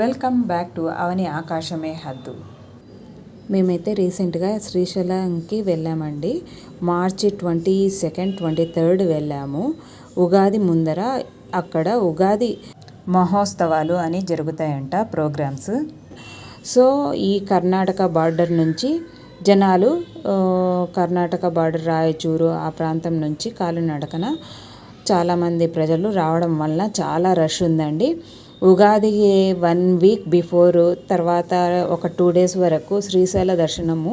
Welcome back to అవని ఆకాశమే హద్దు. మేమైతే రీసెంట్గా శ్రీశైలంకి వెళ్ళామండి. March twenty second twenty third వెళ్ళాము. ఉగాది ముందర అక్కడ ఉగాది మహోత్సవాలు అని జరుగుతాయంట ప్రోగ్రామ్స్. సో ఈ కర్ణాటక బార్డర్ నుంచి జనాలు కర్ణాటక బార్డర్ రాయచూరు ఆ ప్రాంతం నుంచి కాలినడకన చాలామంది ప్రజలు రావడం వల్ల చాలా రష్ ఉందండి. ఉగాది వన్ వీక్ బిఫోర్ తర్వాత ఒక టూ డేస్ వరకు శ్రీశైల దర్శనము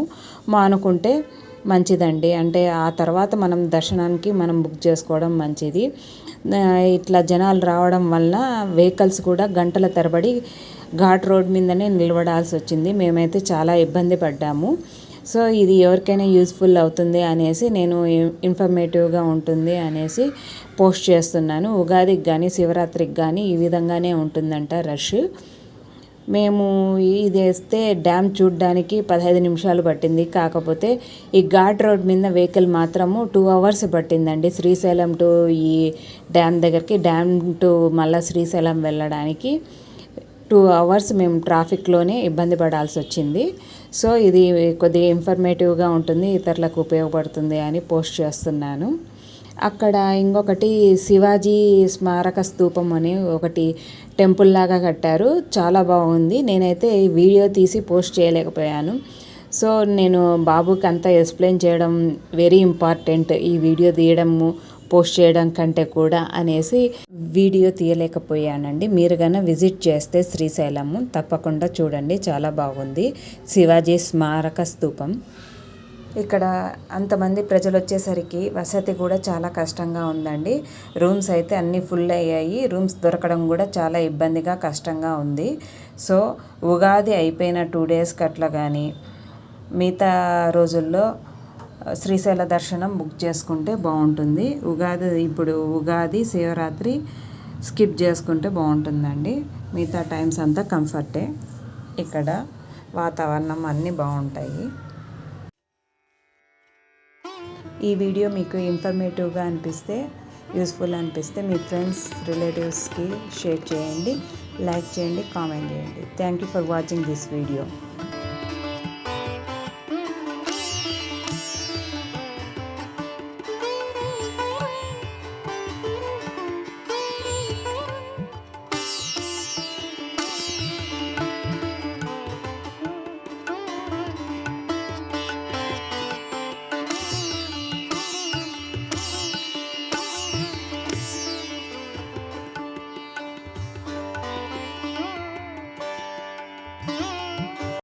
మానుకుంటే మంచిదండి. అంటే ఆ తర్వాత మనం దర్శనానికి మనం బుక్ చేసుకోవడం మంచిది. ఇట్లా జనాలు రావడం వల్ల వెహికల్స్ కూడా గంటల తరబడి ఘాట్ రోడ్ మీదనే నిలబడాల్సి వచ్చింది. మేమైతే చాలా ఇబ్బంది పడ్డాము. సో ఇది ఎవరికైనా యూస్ఫుల్ అవుతుంది అనేసి నేను ఇన్ఫర్మేటివ్గా ఉంటుంది అనేసి పోస్ట్ చేస్తున్నాను. ఉగాదికి కానీ శివరాత్రికి కానీ ఈ విధంగానే ఉంటుందంట రష్. మేము ఇది వేస్తే డ్యామ్ చూడడానికి పదహైదు నిమిషాలు పట్టింది. కాకపోతే ఈ ఘాట్ రోడ్ మీద వెహికల్ మాత్రము టూ అవర్స్ పట్టిందండి. శ్రీశైలం టు ఈ డ్యామ్ దగ్గరికి డ్యామ్ టు మళ్ళీ శ్రీశైలం వెళ్ళడానికి. టూ అవర్స్ మేము ట్రాఫిక్లోనే ఇబ్బంది పడాల్సి వచ్చింది. సో ఇది కొద్దిగా ఇన్ఫర్మేటివ్గా ఉంటుంది ఇతరులకు ఉపయోగపడుతుంది అని పోస్ట్ చేస్తున్నాను. అక్కడ ఇంకొకటి శివాజీ స్మారక స్తూపం అని ఒకటి టెంపుల్ లాగా కట్టారు. చాలా బాగుంది. నేనైతే ఈ వీడియో తీసి పోస్ట్ చేయలేకపోయాను. సో నేను బాబుకి అంతా ఎక్స్ప్లెయిన్ చేయడం వెరీ ఇంపార్టెంట్ ఈ వీడియో తీయడము పోస్ట్ చేయడం కంటే కూడా అనేసి వీడియో తీయలేకపోయానండి. మీరు కన్నా విజిట్ చేస్తే శ్రీశైలము తప్పకుండా చూడండి. చాలా బాగుంది. శివాజీ స్మారక స్థూపం. ఇక్కడ అంతమంది ప్రజలు వచ్చేసరికి వసతి కూడా చాలా కష్టంగా ఉందండి. రూమ్స్ అయితే అన్నీ ఫుల్ అయ్యాయి. రూమ్స్ దొరకడం కూడా చాలా ఇబ్బందిగా కష్టంగా ఉంది. సో ఉగాది అయిపోయిన టూ డేస్కి అట్లా కానీ మిగతా రోజుల్లో శ్రీశైల దర్శనం బుక్ చేసుకుంటే బాగుంటుంది. ఉగాది ఇప్పుడు ఉగాది శివరాత్రి స్కిప్ చేసుకుంటే బాగుంటుందండి. మిగతా టైమ్స్ అంతా కంఫర్టే. ఇక్కడ వాతావరణం అన్నీ బాగుంటాయి. ఈ వీడియో మీకు ఇన్ఫర్మేటివ్గా అనిపిస్తే యూస్ఫుల్ అనిపిస్తే మీ ఫ్రెండ్స్ రిలేటివ్స్కి షేర్ చేయండి. లైక్ చేయండి కామెంట్ చేయండి. Thank you for watching this video.